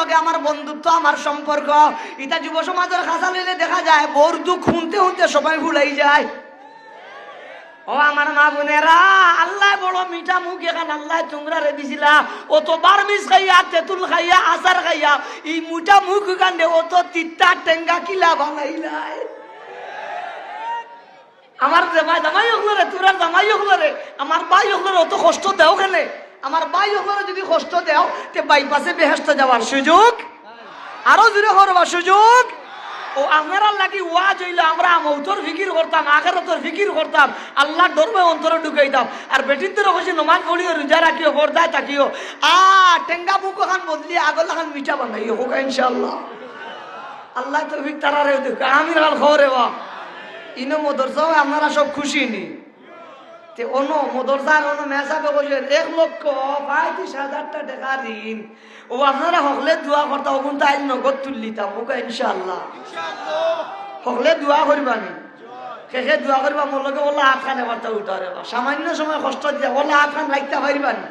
লগে আমার বন্ধুত্ব, আমার সম্পর্ক? ইটা যুব সমাজের লইলে দেখা যায় সবাই ভুলাই যায়। ও আমার মা বোনেরা, আল্লাহ বড় মিঠা মুখ, এখান আল্লাহ তোমরা রে দিছিলা। ও তো বারমিস খাইয়া, তেঁতুল খাইয়া, আচার খাইয়া, এই মুঠা মুখ কান্দে ও তো তিত্তা টেঙ্গা কিলা বানাইলাই। আমার জামাই জামাই হকলরে তোরা জামাই হকলরে আমার বাই হকলরে অত কষ্ট দেও কেনে? আমার বাই হকলরে যদি কষ্ট দেও, তে বাইপাসে বেহেস্ত যাওয়ার সুযোগ। আরও জুড়ে করবার সুযোগ। ও আপনারা লাগি ওয়াজ হইলে, আমরা মৌতর ফিকির করতাম, আখেরাতর ফিকির করতাম। আল্লাহর ধর্মে অন্তরে ঢুকাইতাম। আর বেটির কইছি নমাজ পড়িও, রোজা রাখিও, পর্দায় থাকিও। আ, টেঙ্গা বুক খান বদলি, আগলা খান মিঠা বানাইও হোক, ইনশাআল্লাহ। আল্লাহ তৌফিক তারারে দেখ আমি রাল খবরে বা ইনো মদরসাও আপনারা সব খুশি নি। তে মদরসার মেসাবে এক লক্ষ পঁয়ত্রিশ হাজারটা টাকা ঋণ। ও আপনারা হকলে দোয়া করতা ওগুন তাই নগদ তুললিতাম ওকে ইনশাআল্লাহ। হকলে দোয়া করবানি শেষে দোয়া করবা মোর লগে ওলা বার্তা সামান্য সময় কষ্ট দিয়া ওলা আখান খান রাখতে পারবানি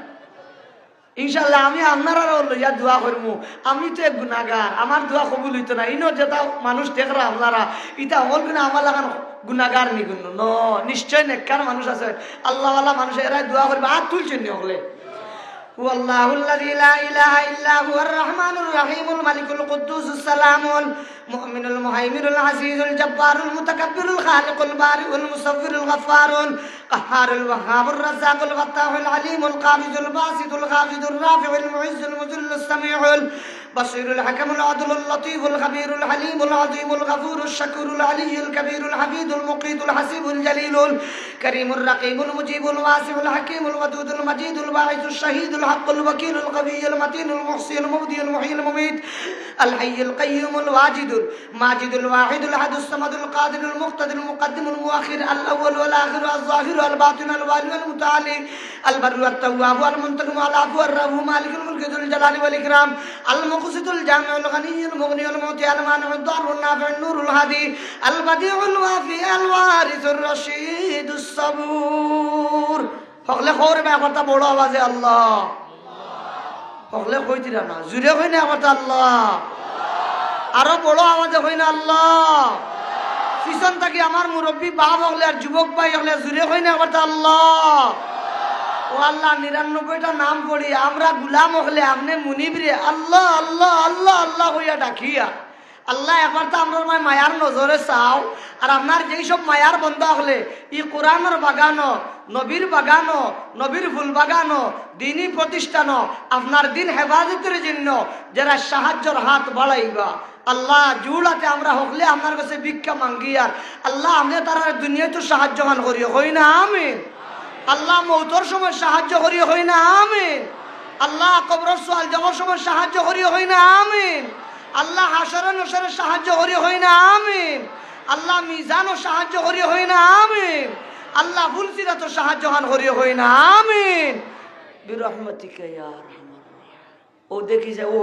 ইনশাল্লাহ আমি আপনারা লইয়া দোয়া করব আমি তো এক গুণাগার আমার দোয়া কবুল হইতো না। ইনো যেটা মানুষ দেখরা আপনারা, ইটা হল কিনা আমার লাগান গুণাগার নিগুন। ন নিশ্চয় নেককার মানুষ আছে। আল্লাহ মানুষ এরাই দোয়া করবে। আর তুলছেন হলে هو الله الذي لا إله إلا هو الرحمن الرحيم الملك القدوس السلام المؤمن المهيمن العزيز الجبار المتكبر الخالق البارئ المصور الغفار القهار الوهاب الرزاق الفتاح العليم القابض الباسط الخافض الرافع المعز المذل السميع البصير الحكم العدل اللطيف الخبير الحليم العظيم الغفور الشكور العلي الكبير الحميد المقيت الحسيب الجليل الكريم الرقيب المجيب الواسع الحكيم الودود المجيد الباعث الشهيد الحق الوكيل القوي المتين المحصي المبدي المحيي المميت الحي القيوم الواجد الماجد الواحد الأحد الصمد القادر المقتدر المقدم المؤخر الأول والآخر الظاهر الباطن الوالي والمتعالي البر والتواب المنتقم العفو الرب مالك মুনকিদুল জালালি ওয়াল ইকরাম, আল মুকসিদুল জামিউল মুগনিউল মুতি, আল দারুণ হাদি, আল বাদিউল ওয়াফি, আল ওয়ারিসুর রশিদুস সাবুর। মে কথা বড় আওয়াজে আল্লাহ। সকলে কই দিরা না, জুড়ে কই না কথা আল্লাহ। আরও বড় আওয়াজে কই না আল্লাহ। পিছন থাকি আমার মুরব্বী বাপ হলে আর যুবক ভাই হলে জুড়ে কই না কথা আল্লাহ। ও আল্লাহ, নিরানব্বইটা নাম পড়ি। আমরা গুলাম হলে আপনি মুনিব রে। আল্লাহ আল্লাহ আল্লাহ আল্লাহ হইয়া ডাকিয়া। আল্লাহ, একবার তো আমরা মায় মায়ার নজরে চাও। আর আপনার যেই সব মায়ার বন্ধ হলে ই কোরআনের বাগানো, নবীর বাগানো, নবীর ফুল বাগানো, দিনই প্রতিষ্ঠান, আপনার দিন হেফাজতের জন্য যারা সাহায্যর হাত বাড়াইবা। আল্লাহ, জুড়াতে আমরা হকলে আপনার কাছে ভিক্ষা মাঙ্গিয়ার। আল্লাহ, আপনি তারা দুনিয়ায় তো সাহায্য গান করি হই না, আমিন। আল্লাহ মৌতর সময় সাহায্য করি হই না, আমিন। আল্লাহ কবর সোয়াল যাওয়ার সময় সাহায্য করি হই না, আমিন। আল্লাহ হাসরে নসরে সাহায্য করি হই না, আমিন। আল্লাহ মিজানও সাহায্য করি হই না, আমিন। আল্লাহ ফুলসিরা তো সাহায্য হান করি হই না, আমিন। বিরহমতিকে ও দেখি যে ও